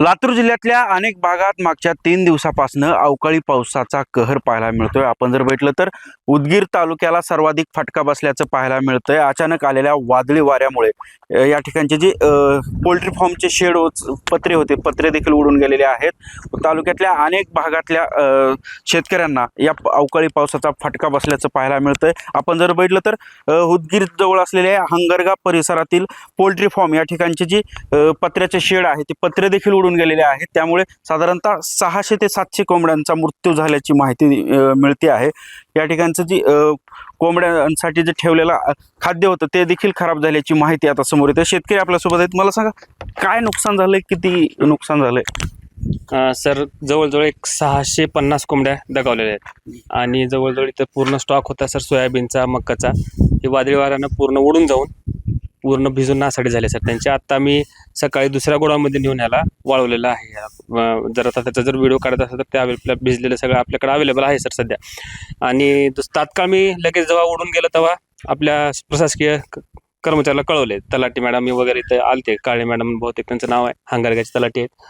लातूर जिल्ह्यातल्या अनेक भागात मागच्या तीन दिवसापासून अवकाळी पावसाचा कहर पाहायला मिळतोय. आपण जर भेटलं तर उदगीर तालुक्याला सर्वाधिक फटका बसल्याचं पाहायला मिळतंय. अचानक आलेल्या वादळी वाऱ्यामुळे या ठिकाणचे जे पोल्ट्री फॉर्मचे शेड पत्रे होते पत्रे देखील उडून गेलेले आहेत. तालुक्यातल्या अनेक भागातल्या शेतकऱ्यांना या अवकाळी पावसाचा फटका बसल्याचं पाहायला मिळतंय. आपण जर बघितलं तर उदगीर जवळ असलेल्या हंगरगा परिसरातील पोल्ट्री फॉर्म या ठिकाणचे जे पत्र्याचे शेड आहे ते पत्रे देखील उडून गेलेले आहेत. त्यामुळे साधारणतः सहाशे ते सातशे कोंबड्यांचा मृत्यू झाल्याची माहिती मिळते आहे. या ठिकाणचं जी कोंबड्यांसाठी जे ठेवलेलं खाद्य होतं ते देखील खराब झाल्याची माहिती आता समोर येते. शेतकरी आपल्यासोबत आहेत. मला सांगा काय नुकसान झालंय? किती नुकसान झालंय? आहे सर जवळजवळ एक सहाशे पन्नास कोंबड्या दगावलेल्या आहेत. आणि जवळजवळ इथं पूर्ण स्टॉक होता सर सोयाबीनचा मक्काचा. हे वादळी वाऱ्यानं पूर्ण उडून जाऊन पूर्ण भिजून नासाडी झाले सर. त्यांचे आत्ता मी सकाळी दुसऱ्या गोडामध्ये नेऊन याला वाळवलेलं आहे. जर आता त्याचा जर व्हिडिओ काढत असेल तर ते अवेलेबल भिजलेलं सगळं आपल्याकडे अवेलेबल आहे सर सध्या. आणि दुस- तात्काळ मी लगेच जेव्हा उडून गेलो तेव्हा आपल्या प्रशासकीय क- कर्मचाऱ्याला कळवले. तलाठी मॅडम वगैरे इथे आलते. काळे मॅडम बहुतेक त्यांचं नाव आहे. हांगारगाचे तलाठी आहेत.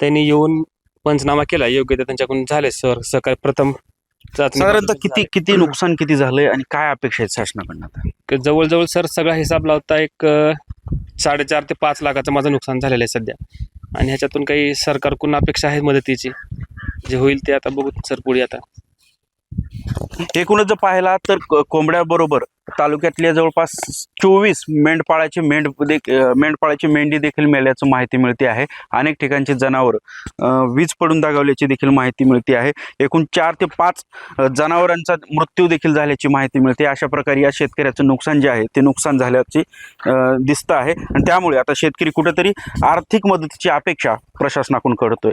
त्यांनी येऊन पंचनामा केला. योग्य ते त्यांच्याकडून झाले सर. सकाळी प्रथम साधारणतः किती किती नुकसान किती झालंय आणि काय अपेक्षा आहेत शासनाकडनं आता? क- जवळजवळ सर सगळा हिसाब लावता एक अ, साडेचार ते पाच लाखाचं माझं नुकसान झालेलं आहे सध्या. आणि ह्याच्यातून काही सरकारकडून अपेक्षा आहे मदतीची? जे होईल ते आता बघू सर पुढे आता. एकूणच जर पाहिला तर कोंबड्याबरोबर तालुक्यातल्या जवळपास चोवीस मेंढपाळाची मेंढ मेंढपाळाची मेंढी देखील मेल्याचं माहिती मिळते आहे. अनेक ठिकाणचे जनावर अं, वीज पडून दागावल्याची देखील माहिती मिळते आहे. एकूण चार ते पाच जनावरांचा मृत्यू देखील झाल्याची माहिती मिळते. अशा प्रकारे या शेतकऱ्याचं नुकसान जे आहे ते नुकसान झाल्याची अं, दिसतं आहे. आणि त्यामुळे आता शेतकरी कुठेतरी आर्थिक मदतीची अपेक्षा प्रशासनाकडून करतोय.